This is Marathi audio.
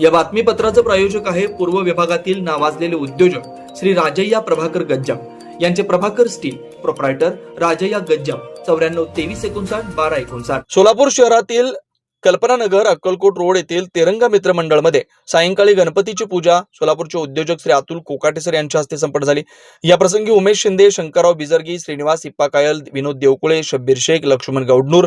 या बातमीपत्राचं प्रायोजक आहे पूर्व विभागातील नावाजलेले उद्योजक श्री राजय्या प्रभाकर गज्जाम. यांचे प्रभाकर स्टील प्रोप्रायटर राजय्या गज्जाम. चौऱ्याण्णव तेवीस एकोणसाठ बारा एकोणसाठ. सोलापूर शहरातील कल्पनानगर अक्कलकोट रोड येथील तिरंगा मित्र मंडळमध्ये सायंकाळी गणपतीची पूजा सोलापूरचे उद्योजक श्री अतुल कोकाटेसर यांच्या हस्ते संपन्न झाली. या प्रसंगी उमेश शिंदे शंकरराव बिजरगी श्रीनिवास इप्पा कायल विनोद देवकुळे शब्बीर शेख लक्ष्मण गौडनूर